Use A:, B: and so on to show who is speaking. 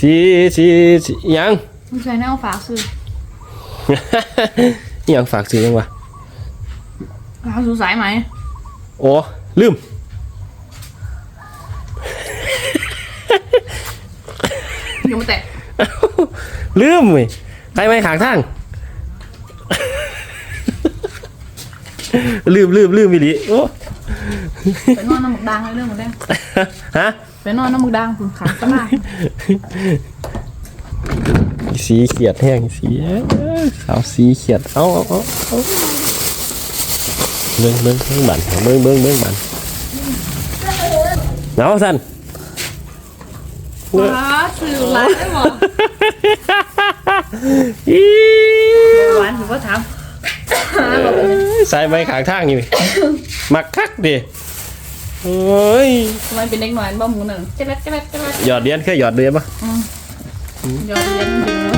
A: สีสีสีอิหยัง
B: มึงใช้แนวฝากซื้อ
A: อิหยังฝากซื้อยังวะ
B: ฝากซื้อสายไหม
A: โอ้ลืม
B: อยังไม่แตะ
A: ลืมเว้ยใครไม่ขางทาง ลืมลืมลืมอีหลีโอ้
B: ไปนอนน้ำหมึกดังเลยเรื่องหมดแล้ว
A: ฮะ
B: ไป นอนน้ำหมึกดังคุณขาตลาด
A: สีเขียดแห้งสีเอ้ยสาวสีเขียดเอาเอาเอาเอาเบิ้งเบิ้งเบิ้งบันเบิ้งเบิ้งเบิ้งบันเอาสัน
B: ว้าซื้อร้านได้หมด
A: อี
B: หวานถือว่าถาม
A: ใส่ไม้ขางทางนี่มักคักดิ โอ้ย
B: ทำไมเป็นเด็กหน่อยบ้าหมูหนึ่งเจ๊เล็ดเจ๊เล็ดเจ๊เล็ด
A: หยอดเหรียญเคยหยอดเหรียญปะ
B: ยอดเย็นดึง